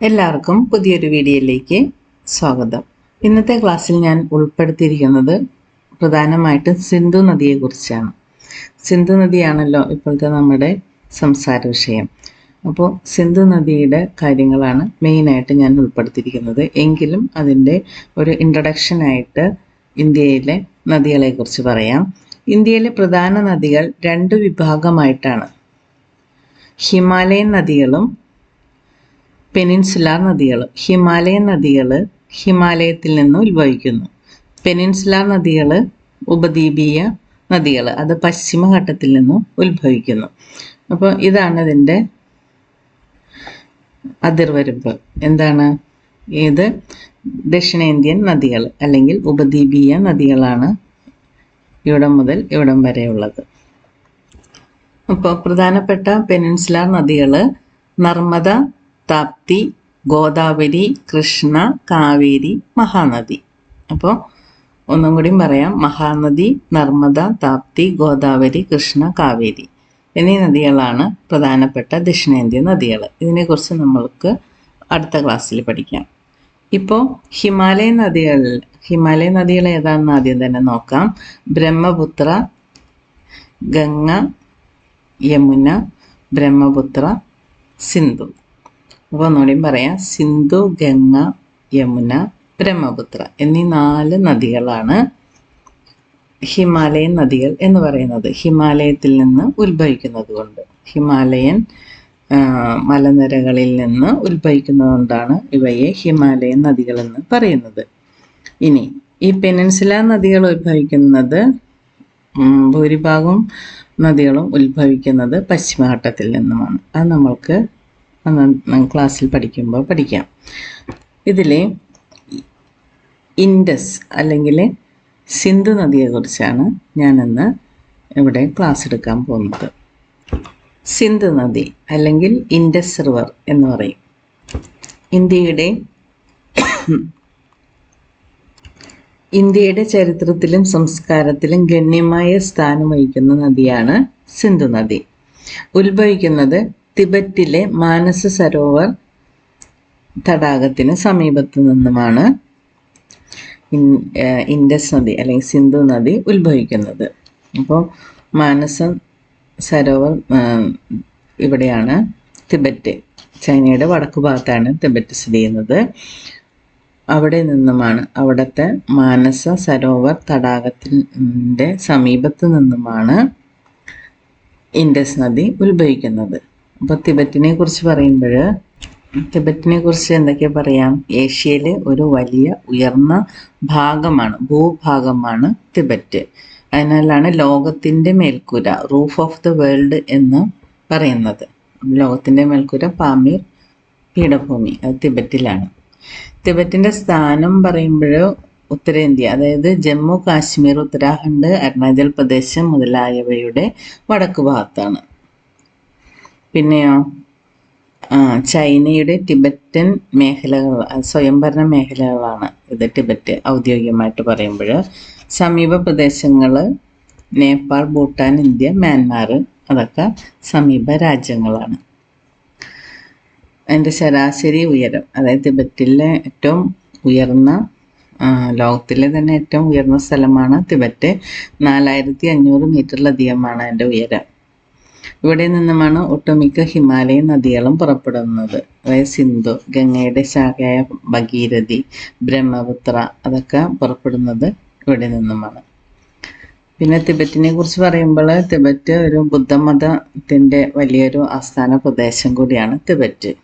എല്ലാവർക്കും പുതിയൊരു വീഡിയോയിലേക്ക് സ്വാഗതം. ഇന്നത്തെ ക്ലാസ്സിൽ ഞാൻ ഉൾപ്പെടുത്തിയിരിക്കുന്നത് പ്രധാനമായിട്ടും സിന്ധു നദിയെക്കുറിച്ചാണ്. സിന്ധു നദിയാണല്ലോ ഇപ്പോഴത്തെ നമ്മുടെ സംസാര വിഷയം. അപ്പോൾ സിന്ധു നദിയുടെ കാര്യങ്ങളാണ് മെയിനായിട്ട് ഞാൻ ഉൾപ്പെടുത്തിയിരിക്കുന്നത്. എങ്കിലും അതിന്റെ ഒരു ഇൻട്രഡക്ഷനായിട്ട് ഇന്ത്യയിലെ നദികളെക്കുറിച്ച് പറയാം. ഇന്ത്യയിലെ പ്രധാന നദികൾ രണ്ട് വിഭാഗമായിട്ടാണ്. ഹിമാലയൻ നദികളും പെനിൻസുലാർ നദികൾ ഹിമാലയൻ നദികൾ ഹിമാലയത്തിൽ നിന്ന് ഉത്ഭവിക്കുന്നു. പെനിൻസുലാർ നദികൾ ഉപദ്വീപീയ നദികൾ അത് പശ്ചിമഘട്ടത്തിൽ നിന്നും ഉത്ഭവിക്കുന്നു. അപ്പോൾ ഇതാണ് ഇതിന്റെ അതിർവരമ്പ്. എന്താണ്? ഇത് ദക്ഷിണേന്ത്യൻ നദികൾ അല്ലെങ്കിൽ ഉപദ്വീപീയ നദികളാണ് ഇവിടം മുതൽ ഇവിടം വരെയുള്ളത്. അപ്പോൾ പ്രധാനപ്പെട്ട പെനിൻസുലാർ നദികൾ നർമ്മദ താപ്തി ഗോദാവരി കൃഷ്ണ കാവേരി മഹാനദി. അപ്പോൾ ഒന്നും കൂടിയും പറയാം. മഹാനദി നർമ്മദ താപ്തി ഗോദാവരി കൃഷ്ണ കാവേരി എന്നീ നദികളാണ് പ്രധാനപ്പെട്ട ദക്ഷിണേന്ത്യൻ നദികൾ ഇതിനെക്കുറിച്ച് നമ്മൾക്ക് അടുത്ത ക്ലാസ്സിൽ പഠിക്കാം. ഇപ്പോൾ ഹിമാലയ നദികൾ ഹിമാലയ നദികൾ ഏതാണെന്ന് ആദ്യം തന്നെ നോക്കാം. ബ്രഹ്മപുത്ര ഗംഗ യമുന ബ്രഹ്മപുത്ര സിന്ധു. അപ്പോൾ ഒന്നുകൂടിയും പറയാം. സിന്ധു ഗംഗ യമുന ബ്രഹ്മപുത്ര എന്നീ നാല് നദികളാണ് ഹിമാലയൻ നദികൾ എന്ന് പറയുന്നത്. ഹിമാലയത്തിൽ നിന്ന് ഉത്ഭവിക്കുന്നത് കൊണ്ട്. ഹിമാലയൻ മലനിരകളിൽ നിന്ന് ഉത്ഭവിക്കുന്നതുകൊണ്ടാണ് ഇവയെ ഹിമാലയൻ നദികളെന്ന് പറയുന്നത്. ഇനി ഈ പെനൻസില നദികൾ ഉത്ഭവിക്കുന്നത് ഭൂരിഭാഗം നദികളും ഉത്ഭവിക്കുന്നത് പശ്ചിമഘട്ടത്തിൽ നിന്നുമാണ്. അത് നമ്മൾക്ക് ക്ലാസ്സിൽ പഠിക്കുമ്പോൾ പഠിക്കാം. ഇതിൽ ഇൻഡസ് അല്ലെങ്കിൽ സിന്ധു നദിയെക്കുറിച്ചാണ് ഞാനിന്ന് ഇവിടെ ക്ലാസ് എടുക്കാൻ പോകുന്നത്. സിന്ധു നദി അല്ലെങ്കിൽ ഇൻഡസ് റിവർ എന്ന് പറയും. ഇന്ത്യയുടെ ഇന്ത്യയുടെ ചരിത്രത്തിലും സംസ്കാരത്തിലും ഗണ്യമായ സ്ഥാനം വഹിക്കുന്ന നദിയാണ് സിന്ധു നദി. ഉത്ഭവിക്കുന്നത് തിബറ്റിലെ മാനസ സരോവർ തടാകത്തിന് സമീപത്തു നിന്നുമാണ് ഇൻഡസ് നദി അല്ലെങ്കിൽ സിന്ധു നദി ഉത്ഭവിക്കുന്നത്. അപ്പോൾ മാനസ സരോവർ ഇവിടെയാണ് തിബറ്റ്. ചൈനയുടെ വടക്കു ഭാഗത്താണ് തിബറ്റ് സ്ഥിതി ചെയ്യുന്നത്. അവിടെ നിന്നുമാണ് അവിടുത്തെ മാനസ സരോവർ തടാകത്തിന്റെ സമീപത്ത് നിന്നുമാണ് ഇൻഡസ് നദി ഉത്ഭവിക്കുന്നത്. അപ്പോൾ തിബറ്റിനെ കുറിച്ച് പറയുമ്പോൾ തിബറ്റിനെ കുറിച്ച് എന്തൊക്കെ പറയാം? ഏഷ്യയിലെ ഒരു വലിയ ഉയർന്ന ഭാഗമാണ് ഭൂഭാഗമാണ് തിബറ്റ് അതിനാലാണ് ലോകത്തിന്റെ മേൽക്കൂര റൂഫ് ഓഫ് ദ വേൾഡ് എന്ന് പറയുന്നത്. ലോകത്തിന്റെ മേൽക്കൂര പാമീർ പീഠഭൂമി അത് തിബറ്റിലാണ് തിബറ്റിന്റെ സ്ഥാനം പറയുമ്പോൾ ഉത്തരേന്ത്യ അതായത് ജമ്മു കാശ്മീർ ഉത്തരാഖണ്ഡ് അരുണാചൽ പ്രദേശ് മുതലായവയുടെ വടക്ക് ഭാഗത്താണ് പിന്നെയോ? ചൈനയുടെ ടിബറ്റൻ മേഖലകൾ സ്വയംഭരണ മേഖലകളാണ് ഇത് ടിബറ്റ് ഔദ്യോഗികമായിട്ട് പറയുമ്പോൾ. സമീപ പ്രദേശങ്ങൾ നേപ്പാൾ ഭൂട്ടാൻ ഇന്ത്യ മ്യാൻമാർ അതൊക്കെ സമീപ രാജ്യങ്ങളാണ്. അതിന്റെ ശരാശരി ഉയരം അതായത് ടിബറ്റിലെ ഏറ്റവും ഉയർന്ന ലോകത്തിലെ തന്നെ ഏറ്റവും ഉയർന്ന സ്ഥലമാണ് ടിബറ്റ്. നാലായിരത്തി അഞ്ഞൂറ് മീറ്ററിലധികമാണ് അതിന്റെ ഉയരം. ഇവിടെ നിന്നുമാണ് ഒട്ടുമിക്ക ഹിമാലയൻ നദികളും പുറപ്പെടുന്നത്. അതായത് സിന്ധു ഗംഗയുടെ ശാഖയായ ഭഗീരഥി ബ്രഹ്മപുത്ര അതൊക്കെ പുറപ്പെടുന്നത് ഇവിടെ നിന്നുമാണ്. പിന്നെ തിബറ്റിനെ കുറിച്ച് പറയുമ്പോൾ തിബറ്റ് ഒരു ബുദ്ധമതത്തിന്റെ വലിയൊരു ആസ്ഥാന പ്രദേശം കൂടിയാണ് തിബറ്റ്.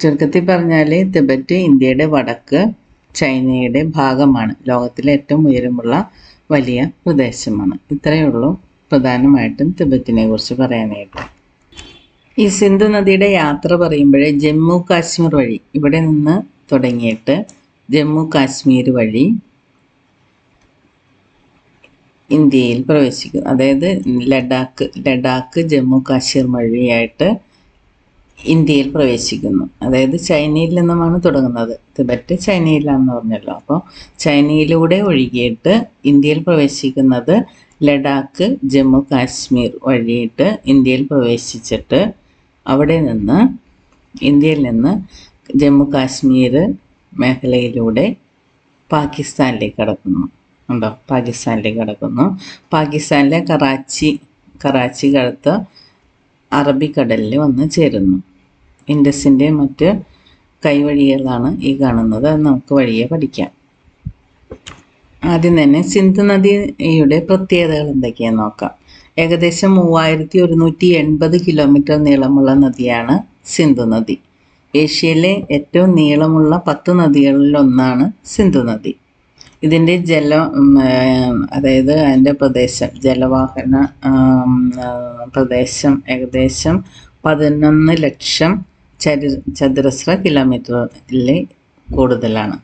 ചുരുക്കത്തിൽ പറഞ്ഞാൽ തിബറ്റ് ഇന്ത്യയുടെ വടക്ക് ചൈനയുടെ ഭാഗമാണ്. ലോകത്തിലെ ഏറ്റവും ഉയരമുള്ള വലിയ പ്രദേശമാണ്. ഇത്രയേ ഉള്ളൂ. പ്രധാനമായിട്ടും തിബറ്റിനെ കുറിച്ച് പറയാനായിട്ട്. ഈ സിന്ധു നദിയുടെ യാത്ര പറയുമ്പോഴേ ജമ്മു കാശ്മീർ വഴി ഇവിടെ നിന്ന് തുടങ്ങിയിട്ട് ജമ്മു കാശ്മീർ വഴി ഇന്ത്യയിൽ പ്രവേശിക്കും. അതായത് ലഡാക്ക് ലഡാക്ക് ജമ്മു കാശ്മീർ വഴിയായിട്ട് ഇന്ത്യയിൽ പ്രവേശിക്കുന്നു. അതായത് ചൈനയിൽ നിന്നുമാണ് തുടങ്ങുന്നത്. തിബറ്റ് ചൈനയിലാണെന്ന് പറഞ്ഞല്ലോ. അപ്പോൾ ചൈനയിലൂടെ ഒഴുകിയിട്ട് ഇന്ത്യയിൽ പ്രവേശിക്കുന്നത് ലഡാക്ക് ജമ്മു കാശ്മീർ വഴിയിട്ട് ഇന്ത്യയിൽ പ്രവേശിച്ചിട്ട് അവിടെ നിന്ന് ഇന്ത്യയിൽ നിന്ന് ജമ്മു കാശ്മീർ മേഖലയിലൂടെ പാകിസ്ഥാനിലേക്ക് കടക്കുന്നു. ഉണ്ടോ? പാകിസ്ഥാനിലേക്ക് കടക്കുന്നു. പാകിസ്ഥാനിലെ കറാച്ചി കറാച്ചി കടുത്ത് അറബിക്കടലിൽ വന്ന് ചേരുന്നു. ഇൻഡസിന്റെ മറ്റ് കൈവഴികളാണ് ഈ കാണുന്നത്. നമുക്ക് വഴിയെ പഠിക്കാം. ആദ്യം തന്നെ സിന്ധു നദിയുടെ പ്രത്യേകതകൾ എന്തൊക്കെയാന്ന് നോക്കാം. ഏകദേശം മൂവായിരത്തി ഒരുന്നൂറ്റി എൺപത് കിലോമീറ്റർ നീളമുള്ള നദിയാണ് സിന്ധു നദി. ഏഷ്യയിലെ ഏറ്റവും നീളമുള്ള പത്ത് നദികളിൽ ഒന്നാണ് സിന്ധു നദി. ഇതിന്റെ ജല അതായത് അതിന്റെ പ്രദേശം ജലവാഹന പ്രദേശം ഏകദേശം പതിനൊന്ന് ലക്ഷം ചതുരശ്ര കിലോമീറ്ററിൽ കൂടുതലാണ്.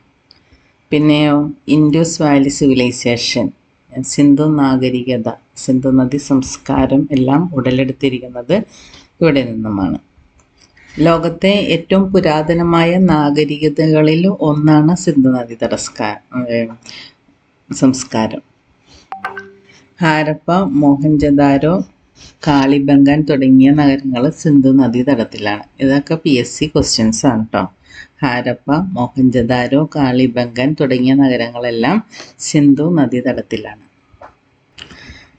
പിന്നെയോ ഇൻഡോസ് വാലി സിവിലൈസേഷൻ സിന്ധു നാഗരികത സിന്ധു നദി സംസ്കാരം എല്ലാം ഉടലെടുത്തിരിക്കുന്നത് ഇവിടെ നിന്നുമാണ്. ലോകത്തെ ഏറ്റവും പുരാതനമായ നാഗരികതകളിൽ ഒന്നാണ് സിന്ധു നദി സംസ്കാരം. ഹാരപ്പ മോഹൻജദാരോ കാളിബംഗാൻ തുടങ്ങിയ നഗരങ്ങൾ സിന്ധു നദീതടത്തിലാണ് ഇതൊക്കെ പി എസ് സി ക്വസ്റ്റ്യൻസ് ആണ് കേട്ടോ ഹാരപ്പ മോഹൻജദാരോ കാളിബങ്കൻ തുടങ്ങിയ നഗരങ്ങളെല്ലാം സിന്ധു നദീതടത്തിലാണ്.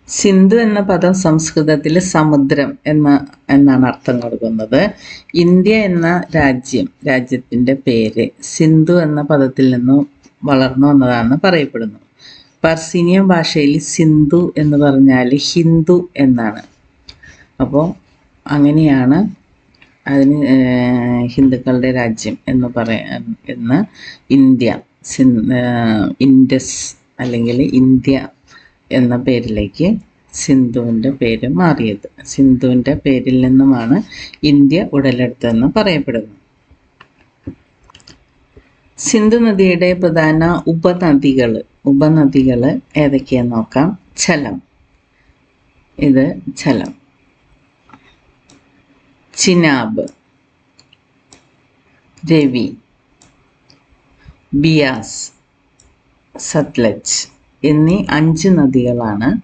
സിന്ധു എന്ന പദം സംസ്കൃതത്തിൽ സമുദ്രം എന്ന എന്നാണ് അർത്ഥം കൊടുക്കുന്നത്. ഇന്ത്യ എന്ന രാജ്യം രാജ്യത്തിന്റെ പേര് സിന്ധു എന്ന പദത്തിൽ നിന്നും വളർന്നു വന്നതാണെന്ന് പറയപ്പെടുന്നു. പർസീനിയൻ ഭാഷയിൽ സിന്ധു എന്ന് പറഞ്ഞാൽ ഹിന്ദു എന്നാണ്. അപ്പോൾ അങ്ങനെയാണ് അതിന് ഹിന്ദുക്കളുടെ രാജ്യം എന്ന് പറയാൻ എന്ന് ഇന്ത്യ ഇൻഡസ് അല്ലെങ്കിൽ ഇന്ത്യ എന്ന പേരിലേക്ക് സിന്ധുവിന്റെ പേര് മാറിയത്. സിന്ധുവിന്റെ പേരിൽ നിന്നുമാണ് ഇന്ത്യ ഉടലെടുത്തതെന്ന് പറയപ്പെടുന്നു. സിന്ധു നദിയുടെ പ്രധാന ഉപനദികൾ ഉപനദികൾ ഏതൊക്കെയാന്ന് നോക്കാം. ചലം ഇത് ചലം ചിനാബ്. രവി ബിയാസ് സത്ലജ് എന്നീ അഞ്ച് നദികളാണ്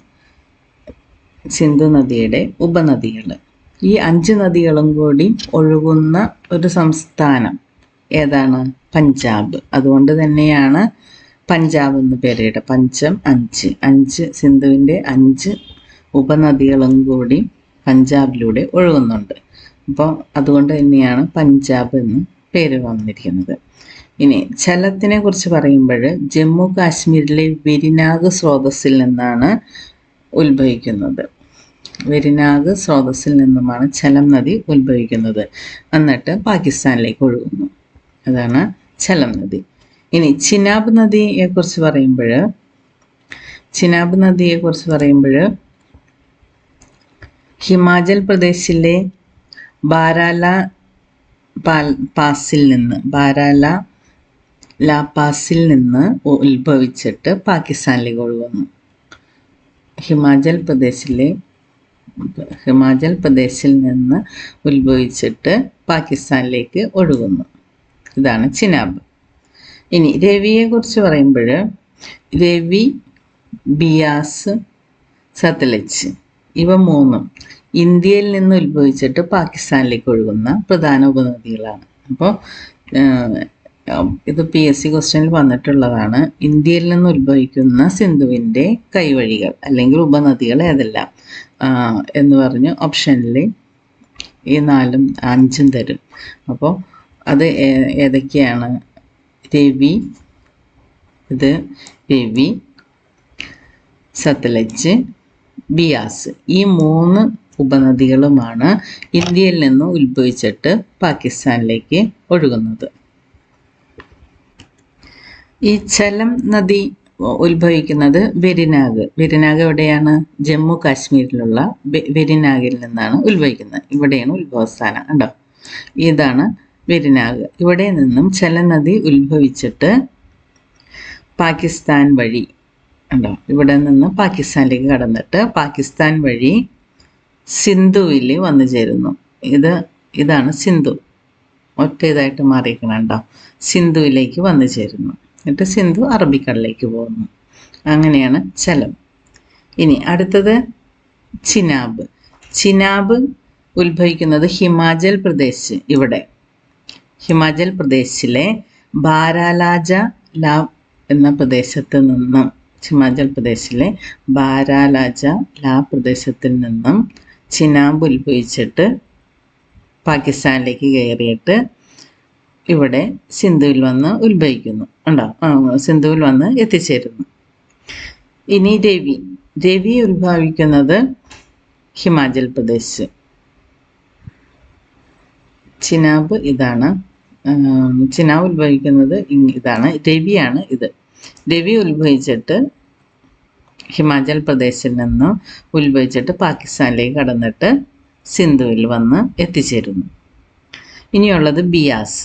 സിന്ധു നദിയുടെ ഉപനദികൾ. ഈ അഞ്ച് നദികളും കൂടി ഒഴുകുന്ന ഒരു സംസ്ഥാനം ഏതാണ്? പഞ്ചാബ്. അതുകൊണ്ട് തന്നെയാണ് പഞ്ചാബ് എന്ന് പേരിട പഞ്ചം അഞ്ച്. അഞ്ച് സിന്ധുവിന്റെ അഞ്ച് ഉപനദികളും കൂടി പഞ്ചാബിലൂടെ ഒഴുകുന്നുണ്ട്. അപ്പോൾ അതുകൊണ്ട് തന്നെയാണ് പഞ്ചാബ് എന്ന് പേര് വന്നിരിക്കുന്നത്. ഇനി ജലത്തിനെ കുറിച്ച് പറയുമ്പോൾ ജമ്മു കാശ്മീരിലെ വെരിനാഗ് സ്രോതസ്സിൽ നിന്നാണ് ഉത്ഭവിക്കുന്നത്. വെരിനാഗ് സ്രോതസ്സിൽ നിന്നുമാണ് ചലം നദി ഉത്ഭവിക്കുന്നത്. എന്നിട്ട് പാകിസ്ഥാനിലേക്ക് ഒഴുകുന്നു. അതാണ് ചലം നദി. ഇനി ചിനാബ് നദിയെ കുറിച്ച് പറയുമ്പോൾ ചിനാബ് നദിയെ കുറിച്ച് പറയുമ്പോൾ ഹിമാചൽ പ്രദേശിലെ ബാരാല പാസിൽ നിന്ന് ബാരാല ലാ പാസിൽ നിന്ന് ഉത്ഭവിച്ചിട്ട് പാകിസ്ഥാനിലേക്ക് ഒഴുകുന്നു ഹിമാചൽ പ്രദേശിലെ ഹിമാചൽ പ്രദേശിൽ നിന്ന് ഉത്ഭവിച്ചിട്ട് പാകിസ്ഥാനിലേക്ക് ഒഴുകുന്നു. ഇതാണ് ചിനാബ്. ഇനി രവിയെ കുറിച്ച് പറയുമ്പോൾ രവി ബിയാസ് സത്ലജ് ഇവ മൂന്നും ഇന്ത്യയിൽ നിന്ന് ഉത്ഭവിച്ചിട്ട് പാകിസ്ഥാനിലേക്ക് ഒഴുകുന്ന പ്രധാന ഉപനദികളാണ്. അപ്പോൾ ഇത് പി എസ് സി ക്വസ്റ്റ്യനിൽ വന്നിട്ടുള്ളതാണ്. ഇന്ത്യയിൽ നിന്ന് ഉത്ഭവിക്കുന്ന സിന്ധുവിന്റെ കൈവഴികൾ അല്ലെങ്കിൽ ഉപനദികൾ ഏതെല്ലാം? എന്ന് പറഞ്ഞ് ഓപ്ഷനിൽ ഈ നാലും അഞ്ചും തരും. അപ്പോൾ അത് ഏതൊക്കെയാണ്? രവി ഇത് രവി സത്ലജ് ബിയാസ്. ഈ മൂന്ന് ഉപനദികളുമാണ് ഇന്ത്യയിൽ നിന്ന് ഉത്ഭവിച്ചിട്ട് പാകിസ്ഥാനിലേക്ക് ഒഴുകുന്നത്. ഈ ചലം നദി ഉത്ഭവിക്കുന്നത് വെരിനാഗ്. വെരിനാഗ് എവിടെയാണ്? ജമ്മു കാശ്മീരിലുള്ള വെരിനാഗിൽ നിന്നാണ് ഉത്ഭവിക്കുന്നത്. ഇവിടെയാണ് ഉത്ഭവസ്ഥാനം കണ്ടോ? ഇതാണ് വെരിനാഗ്. ഇവിടെ നിന്നും ചലനദി ഉത്ഭവിച്ചിട്ട് പാകിസ്ഥാൻ വഴി ഉണ്ടോ ഇവിടെ നിന്ന് പാകിസ്ഥാനിലേക്ക് കടന്നിട്ട് പാകിസ്ഥാൻ വഴി സിന്ധുവിൽ വന്നു ചേരുന്നു. ഇത് ഇതാണ് സിന്ധു. ഒറ്റ ഇതായിട്ട് മാറിയിരിക്കണം സിന്ധുവിലേക്ക് വന്നു ചേരുന്നു. എന്നിട്ട് സിന്ധു അറബിക്കടലിലേക്ക് പോകുന്നു. അങ്ങനെയാണ് ചലം. ഇനി അടുത്തത് ചിനാബ്. ചിനാബ് ഉത്ഭവിക്കുന്നത് ഹിമാചൽ പ്രദേശ് ഇവിടെ. ഹിമാചൽ പ്രദേശിലെ ബാരാലാജ ലാബ് എന്ന പ്രദേശത്ത് നിന്നും ഹിമാചൽ പ്രദേശിലെ ബാരാലാജ ലാ പ്രദേശത്തിൽ നിന്നും ചിനാബ് ഉത്ഭവിച്ചിട്ട് പാകിസ്ഥാനിലേക്ക് കയറിയിട്ട് ഇവിടെ സിന്ധുവിൽ വന്ന് ഉത്ഭവിക്കുന്നു. ഉണ്ടോ സിന്ധുവിൽ വന്ന് എത്തിച്ചേരുന്നു. ഇനി രവി. രവി ഉത്ഭവിക്കുന്നത് ഹിമാചൽ പ്രദേശ്. ചിനാബ് ഇതാണ്. ചിനാബ് ഉത്ഭവിക്കുന്നത് ഇതാണ്. രവിയാണ് ഇത്. രവി ഉത്ഭവിച്ചിട്ട് ഹിമാചൽ പ്രദേശിൽ നിന്ന് ഉത്ഭവിച്ചിട്ട് പാകിസ്ഥാനിലേക്ക് കടന്നിട്ട് സിന്ധുവിൽ വന്ന് എത്തിച്ചേരുന്നു. ഇനിയുള്ളത് ബിയാസ്.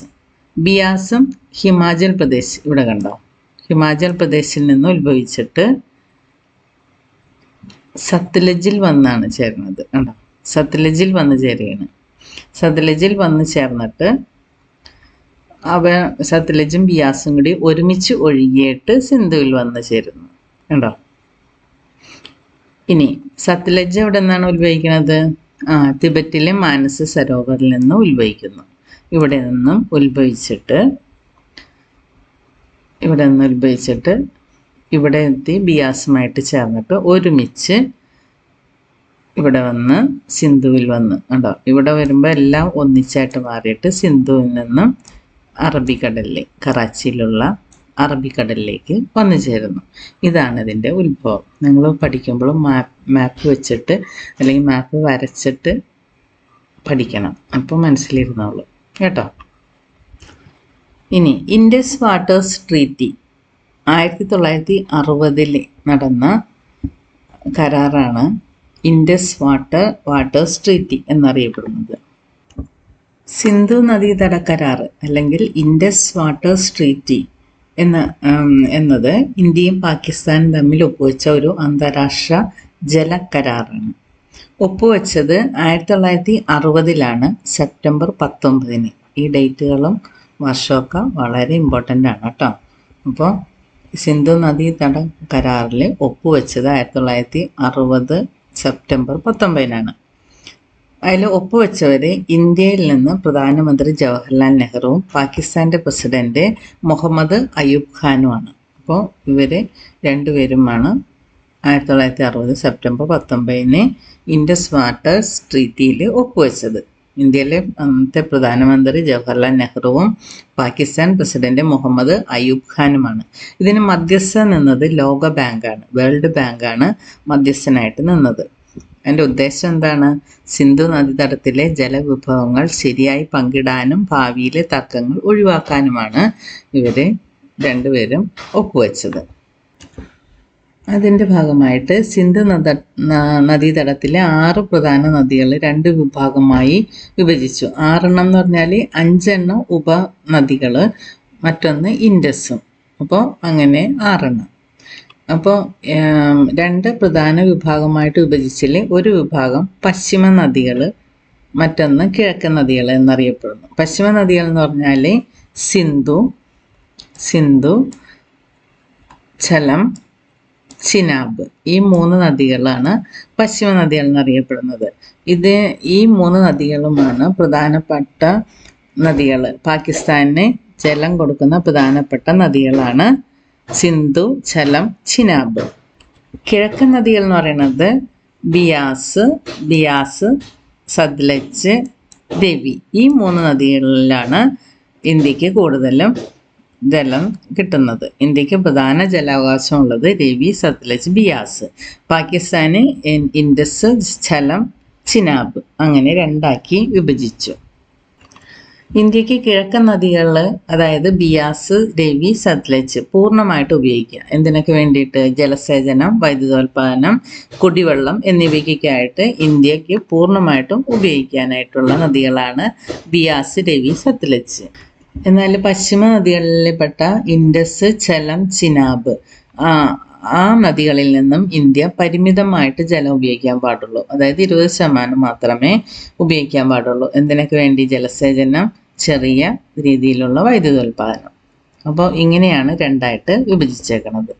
ബിയാസും ഹിമാചൽ പ്രദേശ് ഇവിടെ കണ്ടോ? ഹിമാചൽ പ്രദേശിൽ നിന്ന് ഉത്ഭവിച്ചിട്ട് സത്ലജിൽ വന്നാണ് ചേർന്നത്. കണ്ടോ? സത്ലജിൽ വന്ന് ചേരുകയാണ്. സത്ലജിൽ വന്ന് ചേർന്നിട്ട് അവ സത്ലജും ബിയാസും കൂടി ഒരുമിച്ച് ഒഴുകിയിട്ട് സിന്ധുവിൽ വന്ന് ചേരുന്നു. കണ്ടോ? ഇനി സത്ലജ് എവിടെ നിന്നാണ് ഉത്ഭവിക്കുന്നത്? ആ തിബറ്റിലെ മാനസ സരോവറിൽ നിന്ന് ഉത്ഭവിക്കുന്നു. ഇവിടെ നിന്നും ഉത്ഭവിച്ചിട്ട് ഇവിടെ നിന്ന് ഉത്ഭവിച്ചിട്ട് ഇവിടെ എത്തി ബിയാസുമായിട്ട് ചേർന്നിട്ട് ഒരുമിച്ച് ഇവിടെ വന്ന് സിന്ധുവിൽ വന്ന്. കണ്ടോ? ഇവിടെ വരുമ്പോൾ എല്ലാം ഒന്നിച്ചായിട്ട് മാറിയിട്ട് സിന്ധുവിൽ നിന്നും അറബിക്കടലിലെ കറാച്ചിയിലുള്ള അറബിക്കടലിലേക്ക് വന്നു ചേരുന്നു ഇതാണ് ഇതിന്റെ ഉത്ഭവം. നിങ്ങൾ പഠിക്കുമ്പോൾ മാപ്പ് മാപ്പ് വെച്ചിട്ട് അല്ലെങ്കിൽ മാപ്പ് വരച്ചിട്ട് പഠിക്കണം. അപ്പോൾ മനസ്സിലിരുന്നോളൂ. കേട്ടോ? ഇനി ഇൻഡസ് വാട്ടേഴ്സ് ട്രീറ്റി ആയിരത്തി തൊള്ളായിരത്തി അറുപതിൽ നടന്ന കരാറാണ് ഇൻഡസ് വാട്ടർ വാട്ടേഴ്സ് ട്രീറ്റി എന്നറിയപ്പെടുന്നത്. സിന്ധു നദീതട കരാർ അല്ലെങ്കിൽ ഇൻഡസ് വാട്ടേഴ്സ് ട്രീറ്റി എന്ന എന്നത് ഇന്ത്യയും പാകിസ്ഥാനും തമ്മിൽ ഒപ്പുവെച്ച ഒരു അന്താരാഷ്ട്ര ജല കരാറാണ് ഒപ്പുവെച്ചത് ആയിരത്തി തൊള്ളായിരത്തി അറുപതിലാണ് സെപ്റ്റംബർ പത്തൊമ്പതിന്. ഈ ഡേറ്റുകളും വർഷമൊക്കെ വളരെ ഇമ്പോർട്ടന്റ് ആണ് കേട്ടോ. അപ്പോൾ സിന്ധു നദി തട കരാറിൽ ഒപ്പുവെച്ചത് ആയിരത്തി തൊള്ളായിരത്തി അറുപത് സെപ്റ്റംബർ പത്തൊമ്പതിനാണ്. അതിൽ ഒപ്പുവെച്ചവരെ ഇന്ത്യയിൽ നിന്ന് പ്രധാനമന്ത്രി ജവഹർലാൽ നെഹ്റുവും പാകിസ്ഥാന്റെ പ്രസിഡന്റ് മുഹമ്മദ് അയ്യൂബ് ഖാനുമാണ് അപ്പോൾ ഇവർ രണ്ടുപേരുമാണ് ആയിരത്തി തൊള്ളായിരത്തി അറുപത് സെപ്റ്റംബർ പത്തൊമ്പതിന് ഇൻഡസ് വാട്ടർ ട്രീറ്റിയിൽ ഒപ്പുവെച്ചത്. ഇന്ത്യയിലെ അന്നത്തെ പ്രധാനമന്ത്രി ജവഹർലാൽ നെഹ്റുവും പാകിസ്ഥാൻ പ്രസിഡന്റ് മുഹമ്മദ് അയ്യൂബ് ഖാനുമാണ്. ഇതിന് മധ്യസ്ഥ നിന്നത് ലോക ബാങ്കാണ് വേൾഡ് ബാങ്കാണ് മധ്യസ്ഥനായിട്ട് നിന്നത്. അതിന്റെ ഉദ്ദേശം എന്താണ്? സിന്ധു നദീതടത്തിലെ ജലവിഭവങ്ങൾ ശരിയായി പങ്കിടാനും ഭാവിയിലെ തർക്കങ്ങൾ ഒഴിവാക്കാനുമാണ് ഇവർ രണ്ടുപേരും ഒപ്പുവെച്ചത്. അതിന്റെ ഭാഗമായിട്ട് സിന്ധു നദ നദീതടത്തിലെ ആറ് പ്രധാന നദികൾ രണ്ട് വിഭാഗമായി വിഭജിച്ചു. ആറെണ്ണം എന്ന് പറഞ്ഞാൽ അഞ്ചെണ്ണം ഉപനദികൾ മറ്റൊന്ന് ഇൻഡസും. അപ്പോൾ അങ്ങനെ ആറെണ്ണം. അപ്പോൾ രണ്ട് പ്രധാന വിഭാഗമായിട്ട് വിഭജിച്ചിൽ ഒരു വിഭാഗം പശ്ചിമ നദികൾ മറ്റൊന്ന് കിഴക്കൻ നദികൾ എന്നറിയപ്പെടുന്നു. പശ്ചിമ നദികൾ എന്ന് പറഞ്ഞാൽ സിന്ധു സിന്ധു ഛലം ചിനാബ്. ഈ മൂന്ന് നദികളാണ് പശ്ചിമ നദികൾ എന്നറിയപ്പെടുന്നത്. ഇത് ഈ മൂന്ന് നദികളുമാണ് പ്രധാനപ്പെട്ട നദികൾ പാകിസ്ഥാനിന് ജലം കൊടുക്കുന്ന പ്രധാനപ്പെട്ട നദികളാണ് സിന്ധു ഝലം ചിനാബ്. കിഴക്കൻ നദികൾ എന്ന് പറയുന്നത് ബിയാസ് ബിയാസ് സത്ലജ് രവി ഈ മൂന്ന് നദികളിലാണ് ഇന്ത്യയ്ക്ക് കൂടുതലും ജലം കിട്ടുന്നത്. ഇന്ത്യയ്ക്ക് പ്രധാന ജലാവകാശമുള്ളത് രവി സത്ലജ് ബിയാസ്. പാകിസ്ഥാന് ഇൻ- ഇൻഡസ് ഝലം ചിനാബ്. അങ്ങനെ രണ്ടാക്കി വിഭജിച്ചു. ഇന്ത്യയ്ക്ക് കിഴക്കൻ നദികളിൽ അതായത് ബിയാസ് രവി സത്ലജ് പൂർണമായിട്ട് ഉപയോഗിക്കുക എന്തിനൊക്കെ വേണ്ടിയിട്ട്? ജലസേചനം വൈദ്യുതോൽപാദനം കുടിവെള്ളം എന്നിവയ്ക്കായിട്ട് ഇന്ത്യയ്ക്ക് പൂർണമായിട്ടും ഉപയോഗിക്കാനായിട്ടുള്ള നദികളാണ് ബിയാസ് രവി സത്ലജ്. എന്നാൽ പശ്ചിമ നദികളിൽപ്പെട്ട ഇൻഡസ് ചലം ചിനാബ് ആ നദികളിൽ നിന്നും ഇന്ത്യ പരിമിതമായിട്ട് ജലം ഉപയോഗിക്കാൻ പാടുള്ളൂ. അതായത് ഇരുപത് ശതമാനം മാത്രമേ ഉപയോഗിക്കാൻ പാടുള്ളൂ. എന്തിനൊക്കെ വേണ്ടി? ജലസേചനം ചെറിയ രീതിയിലുള്ള വൈദ്യുതോൽപാദനം അപ്പോൾ ഇങ്ങനെയാണ് രണ്ടായിട്ട് വിഭജിച്ചേക്കുന്നത്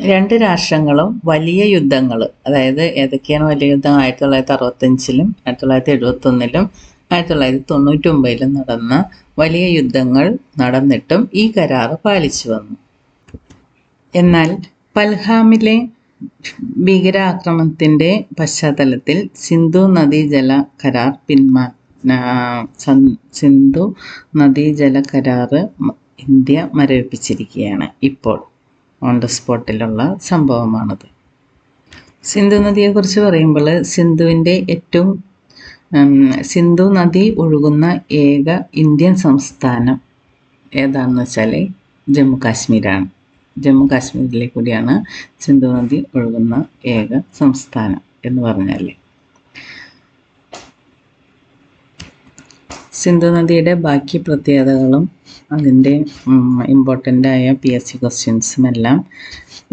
രണ്ട് രാഷ്ട്രങ്ങളും വലിയ യുദ്ധങ്ങൾ അതായത് ഏതൊക്കെയാണ് വലിയ യുദ്ധം? ആയിരത്തി തൊള്ളായിരത്തി അറുപത്തഞ്ചിലും ആയിരത്തി തൊള്ളായിരത്തി എഴുപത്തൊന്നിലും ആയിരത്തി തൊള്ളായിരത്തി തൊണ്ണൂറ്റി ഒമ്പതിലും നടന്ന വലിയ യുദ്ധങ്ങൾ നടന്നിട്ടും ഈ കരാറ് പാലിച്ചു വന്നു. എന്നാൽ പൽഹാമിലെ ഭീകരാക്രമണത്തിന്റെ പശ്ചാത്തലത്തിൽ സിന്ധു നദീജല കരാർ പിന്മാ സിന്ധു നദീജല കരാറ് ഇന്ത്യ മരവിപ്പിച്ചിരിക്കുകയാണ്. ഇപ്പോൾ ഓൺ ദ സ്പോട്ടിലുള്ള സംഭവമാണത്. സിന്ധു നദിയെക്കുറിച്ച് പറയുമ്പോൾ സിന്ധുവിന്റെ ഏറ്റവും സിന്ധു നദി ഒഴുകുന്ന ഏക ഇന്ത്യൻ സംസ്ഥാനം ഏതാണെന്ന് വെച്ചാൽ ജമ്മു കാശ്മീരാണ്. ജമ്മു കാശ്മീരിലെ കൂടിയാണ് സിന്ധു നദി ഒഴുകുന്ന ഏക സംസ്ഥാനം എന്ന് പറഞ്ഞാൽ സിന്ധു നദിയുടെ ബാക്കി പ്രത്യേകതകളും അതിന്റെ ഇമ്പോർട്ടന്റ് ആയ പി എസ് സി ക്വസ്റ്റ്യൻസും എല്ലാം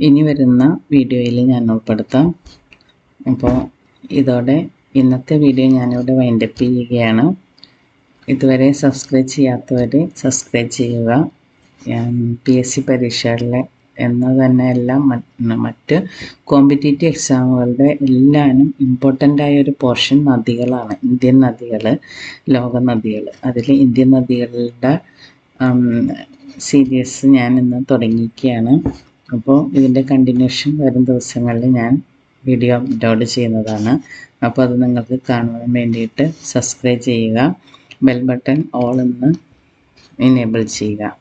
ഇനി വരുന്ന വീഡിയോയിൽ ഞാൻ ഉൾപ്പെടുത്താം. അപ്പോൾ ഇതോടെ ഇന്നത്തെ വീഡിയോ ഞാനിവിടെ വൈൻഡപ്പ് ചെയ്യുകയാണ്. ഇതുവരെ സബ്സ്ക്രൈബ് ചെയ്യാത്തവർ സബ്സ്ക്രൈബ് ചെയ്യുക. പി എസ് സി പരീക്ഷകളിലെ എന്ന് തന്നെയല്ല മറ്റ് കോമ്പറ്റേറ്റീവ് എക്സാമുകളുടെ എല്ലാനും ഇമ്പോർട്ടന്റ് ആയ ഒരു പോർഷൻ നദികളാണ്. ഇന്ത്യൻ നദികൾ ലോക നദികൾ അതിൽ ഇന്ത്യൻ നദികളുടെ സീരീസ് ഞാൻ ഇന്ന് തുടങ്ങിയിരിക്കുകയാണ്. അപ്പോൾ ഇതിന്റെ കണ്ടിന്യൂഷൻ വരും ദിവസങ്ങളിൽ ഞാൻ വീഡിയോ അപ്ലോഡ് ചെയ്യുന്നതാണ്. അപ്പോൾ അത് നിങ്ങൾക്ക് കാണുവാൻ വേണ്ടിയിട്ട് സബ്സ്ക്രൈബ് ചെയ്യുക. ബെൽ ബട്ടൺ ഓൾ എന്ന് എനേബിൾ ചെയ്യുക.